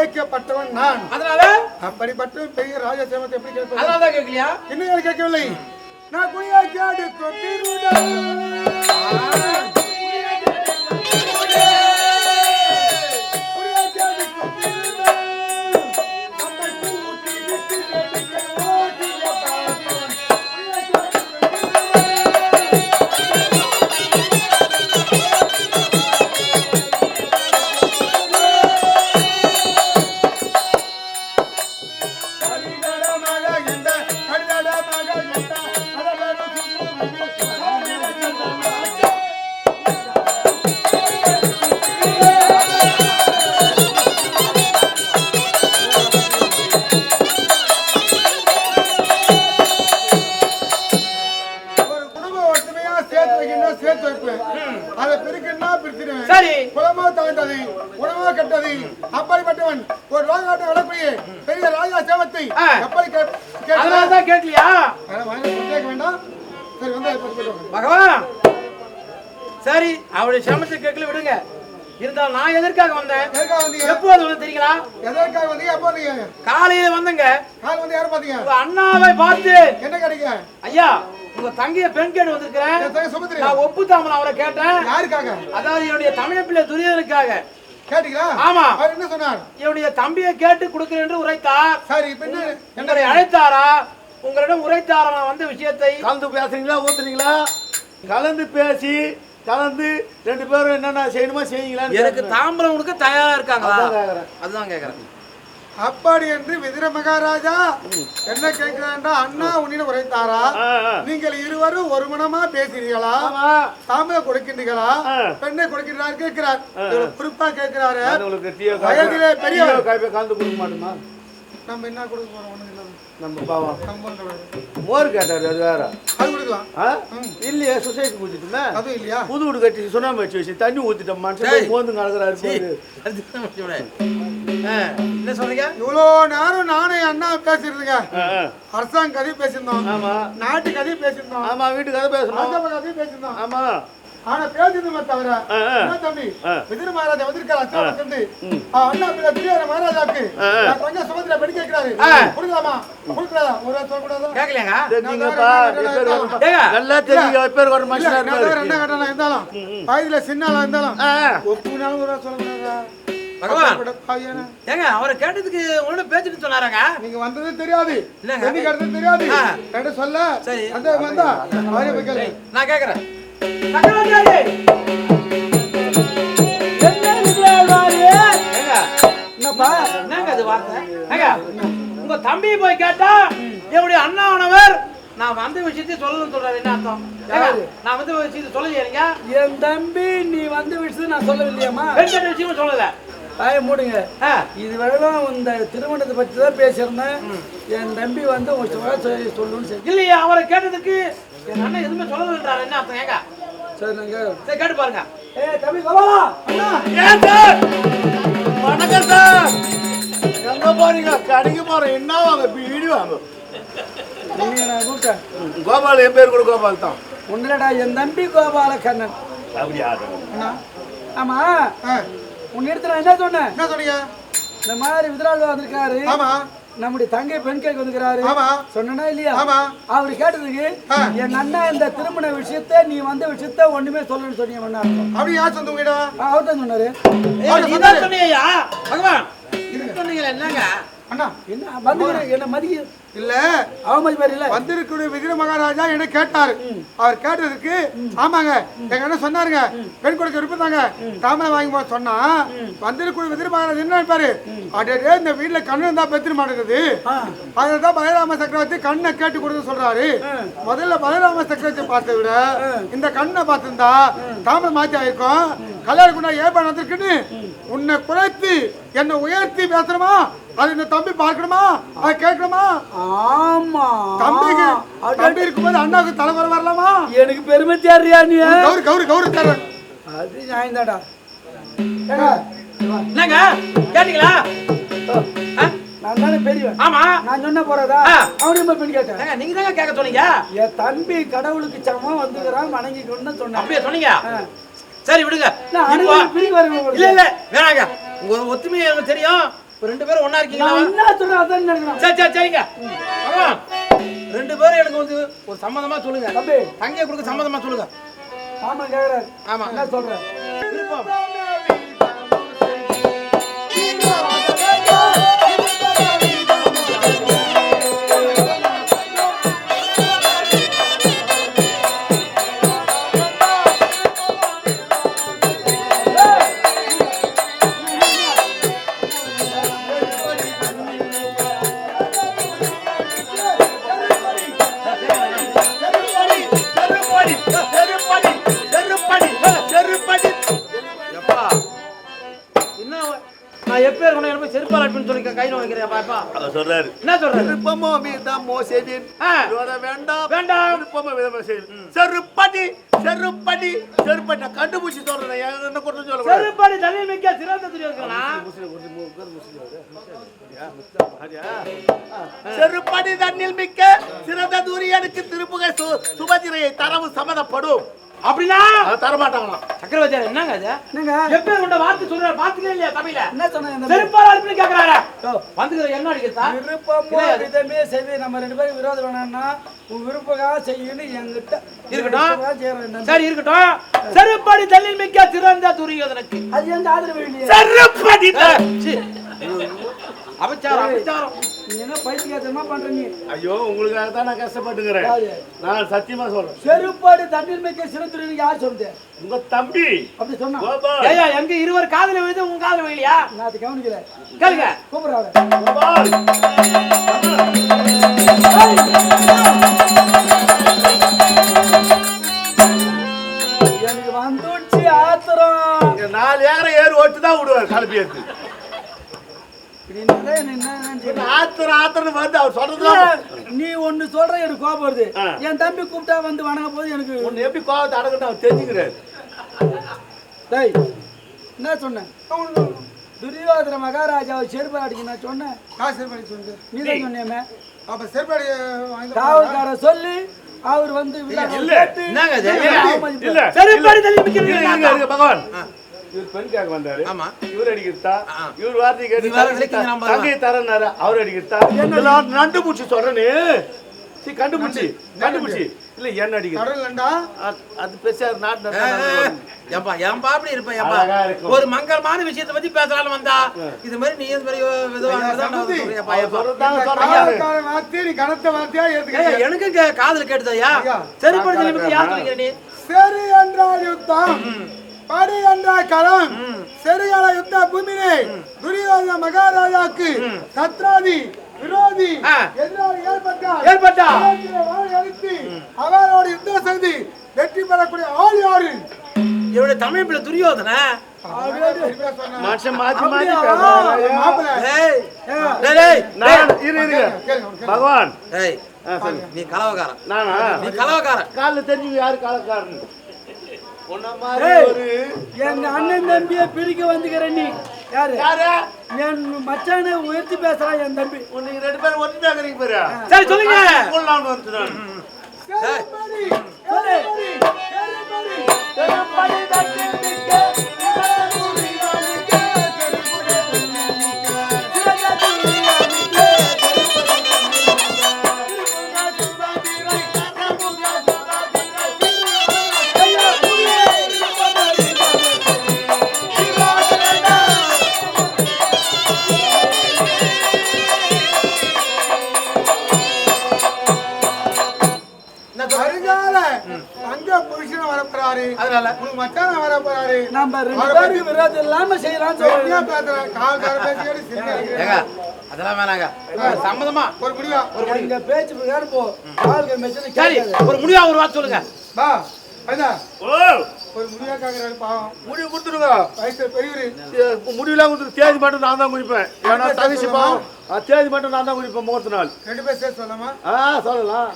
அழைக்கப்பட்டவன் நான். அதனால? அப்படிப்பட்ட பெரிய ராஜ சேமத்தை எப்படி கேட்பது? அதனால தான் கேட்கலையா? இன்னும் கேட்கவில்லை. நான் குடியா கேடு சரி. குலமா தாழ்ந்தது உணவா கெட்டது. அப்படிப்பட்டவன் ஒரு ராஜாட்டை வளர்க்கூடிய பெரிய ராஜா சேவத்தை. எப்படி கேட்- அதனால கேட்கிறான்? தான் கேட்கலையா கொண்டே வேண்டாம். சரி வந்து பகவான். சரி அவருடைய சிரமத்தை கேட்கல விடுங்க. இருந்தாலும் நான் எதற்காக வந்தேன்? எப்போது வந்து தெரியுங்களா? எதற்காக வந்தீங்க? எப்போ வந்தீங்க? காலையில வந்தங்க. கால் வந்து யாரும் பாத்தீங்க உங்க அண்ணாவை பார்த்து. என்ன கிடைக்க ஐயா உங்க தங்கைய பெண் கேடு வந்திருக்கிறேன். நான் ஒப்பு தாமல அவரை கேட்டேன். யாருக்காக? அதாவது என்னுடைய தமிழ் பிள்ளை துரியனுக்காக கேட்டீங்களா? ஆமா. அவர் என்ன சொன்னார்? என்னுடைய தம்பியை கேட்டு கொடுக்கிறேன் என்று உரைத்தார். சரி இப்ப என்ன? உங்களை அழைத்தாரா? உங்களிடம் உரைத்தாரா நான் வந்த விஷயத்தை? கலந்து பேசுறீங்களா? ஊத்துறீங்களா? கலந்து பேசி கலந்து ரெண்டு பேரும் என்னென்ன செய்யணுமோ செய்யுங்களான்னு எனக்கு கேட்கிறேன். தாம்பரம் கொடுக்க தயாரா இருக்காங்களா? அதான் கேக்குறேன். அதுதான் கேக்குறேன். அப்படி என்று விதிர மகாராஜா என்ன கேட்கிறாண்டா அண்ணா உன்னிடம் உரைத்தாரா. நீங்கள் இருவரும் ஒரு மனமா பேசுறீர்களா ஆமா. தாமரை கொடுக்கின்றீர்களா. பெண்ணை கொடுக்கிறார் கேட்கிறார். குறிப்பா கேட்கிறாரு. வயதிலே. காய்ப்பை கலந்து கொடுக்க மாட்டோமா நம்ம என்ன கொடுக்க போறோம் ஒண்ணும் இல்லாம நம்ம பாவம். சம்பந்தம் கிடையாது. மோர் கேட்டாரு அது வேற. அது கொடுக்கலாம். ஆ? இல்லையே சொசைட்டி குடிச்சிட்டுமே அதுவும் இல்லையா? புது வீடு கட்டி சுண்ணாம்பு வச்சு வச்சு தண்ணி ஊத்திட்டோம் மனுஷன் மோந்து கலக்குறாரு என்ன சொல்றீங்க இவ்வளோ நேரம் நானே அண்ணா பேசிருந்துங்க. அரசாங்க கதையை பேசியிருந்தோம். ஆமா. நாட்டு கதையை பேசியிருந்தோம். ஆமா வீட்டு கதை பேசணும். ராஜாப கதையை பேசியிருந்தோம். ஆமா. ஆனா பேசியிருந்தோமே தவிர தம்பி. விதிர மகாராஜா வந்திருக்காரு சென்று ஆ, அண்ணா பிள்ளை திடீர் மகாராஜாக்கு தங்க சுமந்திர பெண் கேட்கிறாரு. கொடுக்கலாமா? கொடுக்கலாதா? ஒரு நல்லா தெரியுங்க மனுஷனா என்ன இருப்பாரு கட்டணம் இருந்தாலும். ஒப்புனாலும் ஒரு பையனா? ஏங்க அவரை கேட்டதுக்கு உங்களோட பேச்சுட்டு சொன்னாராங்க? நீங்க வந்தது தெரியாது. தெரியாது. சொல்ல. நான் கேக்குறேன். உங்க தம்பியை போய் கேட்டா என்னுடைய அண்ணாவனவர் நான் வந்த விஷயத்தை சொல்லணும்னு சொல்றாரு. என்ன அர்த்தம்? நான் வந்து விஷயத்தை சொல்லலையா என் தம்பி நீ வந்த விஷயத்தை நான் சொல்லவில்லையம்மா. பெண் கேட்ட விஷயமும் சொல்லல? தாய மூடுங்க. இதுவரையிலும் இந்த திருமணத்தை பற்றி தான் பேசியிருந்தேன். என் தம்பி வந்து உங்க சொல்ல சொல்லி சொல்லணும்னு சரி இல்லையா அவரை கேட்டதுக்கு என் அண்ணன் எதுவுமே சொல்லலன்றாரு என்ன அர்த்தம் ஏங்க சரி நாங்கள் சரி கேட்டு பாருங்க. ஏ தம்பி சொல்லவா அண்ணா. ஏன் சார்! வணக்கம் சார்! எங்க போறீங்க? கடைக்கு போறேன். என்ன வாங்க? பீடி வாங்க. நீங்க நான் கூப்பிட்டேன். கோபால் என் பேர் கூட கோபால் தான். உன்னடா என் தம்பி கோபால கண்ணன் அப்படியா அண்ணா. ஆமா. ஆ, உன்னிடத்துல என்ன சொன்னேன்? என்ன சொன்னீங்க? இந்த மாதிரி விதிராள் வந்திருக்காரு. ஆமா. நம்முடைய தங்கை பெண் கேட்க வந்திருக்காரு ஆமா. சொன்னா இல்லையா? ஆமா. அவர் கேட்டதுக்கு. என் அண்ணன் இந்த திருமண விஷயத்த நீ வந்த விஷயத்த ஒண்ணுமே சொல்லணும்னு சொன்னீங்க அர்த்தம் அப்படி யார் சொந்த உங்ககிட்ட அவர் தான் சொன்னாரு. சொன்னீங்களே என்னங்க? அண்ணா என்ன வந்து என்ன மதிய இல்ல. வந்திருக்கிற விஜய மகாராஜா என்ன கேட்டாரு. அவர் கேட்டதுக்கு ஆமாங்க எங்க அண்ணன் சொன்னாருங்க. பெண் கொடுக்க விருப்பத்தாங்க தாமரை வாங்கி போக சொன்னா வந்திருக்கிற விஜய மகாராஜா என்ன நினைப்பாரு? அடே இந்த வீட்டுல கண்ணு இருந்தா பெத்திர மாட்டேங்குது. அதனாலதான் பலராம சக்கரவர்த்தி கண்ணை கேட்டு கொடுக்க சொல்றாரு. முதல்ல பலராம சக்கரவர்த்தி பார்த்ததை விட. இந்த கண்ணை பார்த்திருந்தா தாமரை மாத்தி ஆயிருக்கும். கல்யாணம் ஏன் வந்திருக்குன்னு உன்னை குறைத்து என்னை உயர்த்தி பேசணுமா? அது இந்த தம்பி பார்க்கணுமா? அதை கேட்கணுமா? ஆமா. தம்பிக்கு தம்பி இருக்கும்போது அண்ணாவுக்கு தலைமுறை வரலாமா? எனக்கு பெருமை தேர்றியா நீ. கௌரி கௌரி கௌரி தரேன். அது நியாயம்தாடா என்னங்க? கேட்டீங்களா? நான் தானே பெரியவன். ஆமா. நான் சொன்ன போறதா. அவனையும் பெண் கேட்டேன் நீங்க தாங்க கேட்க சொன்னீங்க? என் தம்பி கடவுளுக்கு சமமா வந்துக்கிறான் வணங்கிக்கணும்னு சொன்னேன் அப்படியே சொன்னீங்க. சரி விடுங்க. இல்ல இல்ல வேணாங்க. உங்க ஒத்துமை எனக்கு தெரியும். ரெண்டு பேரும் ஒண்ணா இருக்கீங்களா? என்ன சொல்றேன் அதான் சரி சரி சரிங்க. ரெண்டு பேரும் எனக்கு வந்து ஒரு சம்மதமா சொல்லுங்க. தம்பி. தங்கையை கொடுக்க சம்மதமா சொல்லுங்க. ஆமா கேக்குறாரு. ஆமா. என்ன சொல்றேன் நான் எப்போ இருக்கணும் எனக்கு போய் செருப்பால் அட்மின்னு சொல்லி கையில் வைக்கிறேன் பாப்பா அவர் சொல்றாரு. என்ன சொல்றது விருப்பமோ ஆ. இதோட வேண்டாம். வேண்டாம். விருப்பமோ மீதமோ செருப்படி செருப்படி செருப்படி. நான் கண்டுபிடிச்சு சொல்றேன் என் என்ன கொடுத்து சொல்ல செருப்பாடி தண்ணி மிக்க சிறந்த செருப்படி தண்ணில் மிக்க சிறந்த தூரி எனக்கு திருப்புகை சு- சுபதிரையை தரவு சம்மதப்படும். அப்படின்னா? அதை சக்கரவர்த்தியார் என்னங்க அது? என்னங்க? எப்போ கொண்ட வார்த்தை சொல்றாரு இல்லையா தமிழ்ல? என்ன இந்த செருப்பால் கேக்குறாரு. வந்துக்கிற என்ன அடிக்கிறதா? விருப்பமோ விதமே நம்ம ரெண்டு பேரும் விரோதம் வேணாம்னா உன் விருப்பக்காக செய்யணும் என்கிட்ட இருக்கட்டும். சரி இருக்கட்டும். செருப்பாடி தண்ணி மிக்க சிறந்த துரியோதனுக்கு. அது எந்த ஆதரவு இல்லையே? செருப்படி. அபச்சாரம் அபச்சாரம். என்ன பைத்தியக்காரத்தனமா பண்ற நீ? ஐயோ உங்களுக்காக தான் நான் கஷ்டப்பட்டுக்கிறேன்? நான் சத்தியமா சொல்றேன். செருப்பாடு தண்ணீர் மிக்க சிறந்துருக்கு யார் சொல்லுது உங்க தம்பி. அப்படி சொன்னா. ஏய்யா எங்க இருவர் காதுல விழுது உங்க காதுல விழலையா நான் அதை கவனிக்கல. கேளுங்க. கூப்பிடுறாரு எனக்கு வந்துடுச்சு ஆத்திரம். நாலு ஏக்கரை ஏறு ஓட்டு தான் விடுவார் கலப்பி எடுத்து ஆத்திரம் ஆத்திரம் வந்து அவர் சொல்றதுலாம் நீ ஒண்ணு சொல்ற எனக்கு கோபம் வருது. என் தம்பி கூப்பிட்டா வந்து வணங்க போது எனக்கு உன்னை எப்படி கோவத்தை அடக்கணும் அவர் தெரிஞ்சுக்கிறாரு. டேய் என்ன சொன்னேன் துரியோதன மகாராஜாவை செருப்பு அடிக்க நான் சொன்னேன். காசு செருப்பாடி சொல்லுங்க நீ தான் சொன்னியாமே அப்ப செருப்பாடி காவல்கார சொல்லி அவர் வந்து இல்ல. இல்ல, பகவான். இவர் பெண் கேட்க வந்தாரு. ஆமா. இவர் அடிக்கிறதா. இவர் வார்த்தை கேட்டு தங்கையை தரனாரு அவர் அடிக்கிறதா? இதெல்லாம் நண்டு பூச்சி சொல்றேன்னு சீ கண்டுபிடிச்சி கண்டுபிடிச்சி இல்ல என்ன நண்டா? அது- பெருசா நாட்டு ஏம்பா ஏம்பா அப்படி இருப்ப ஏம்பா. அழகா இருக்கும். ஒரு மங்களமான விஷயத்தை பத்தி பேசலாம்னு வந்தா இது மாதிரி நீ எந்த மாதிரி கனத்த வார்த்தையா எனக்கு காதுல கேட்டுதையா ஐயா. செருப்பாடி தண்ணி மிக்க யார் சொல்லிக்கிற நீ? சரி என்றால் யுத்தம். படி என்றால் களம் செருகால யுத்த பூமியிலே துரியோதன மகாராஜாக்கு சத்ராதி விரோதி. எதிராளி ஏற்பட்டா? அழித்து அவரோட யுத்தம் செய்து வெற்றி பெறக்கூடிய ஆள் யாரு? இவனுடைய தமிழ் பிள்ளை துரியோதன? பகவான். நீ கலவக்காரன். நானா? நீ கலவக்காரன். காலில் தெரிஞ்சு யாரு காலக்காரன் உன்ன மாதிரி ஏய். ஒரு எங்க அண்ணன் தம்பியை பிரிக்க வந்துக்கிற நீ யாரு யாரு என் மச்சானை உயர்த்தி பேசுறான் என் தம்பி நீங்க ரெண்டு பேரும் ஒண்ணு பேக்குறீங்க பாரு சரி சொல்லுங்க கொள்ளாம வந்து நான் செருப்படி, சொல்லு. அங்க புருஷன் வர போறாரு அதனால? உனக்கு மச்சான வர போறாரு நம்ம ரெண்டு பேருக்கு விரோதம் இல்லாம செய்யலாம்னு சரியா சொல்றேன் பேசுறேன். ஏங்க அதெல்லாம் வேணாங்க. ஒரு சம்மதமா? ஒரு முடிவா? எங்க பேச்சு பிரகாரம் போ. ஆளுக்கு மெசேஜ் சரி ஒரு முடிவா ஒரு வார்த்தை சொல்லுங்க. பா ஐயா ஓ. ஒரு முடிவா கேக்குறாரு பாவம். முடிவு கொடுத்துருங்க. வயசு பெரியவரு. முடிவுலாம் கொடுத்து தேதி மட்டும் நான் தான் குடிப்பேன் ஏன்னா பாவம். தேதி மட்டும் நான் தான் குடிப்பேன் முகூர்த்த நாள். ரெண்டு பேர் சேர்த்து சொல்லாமா ஆ சொல்லலாம்.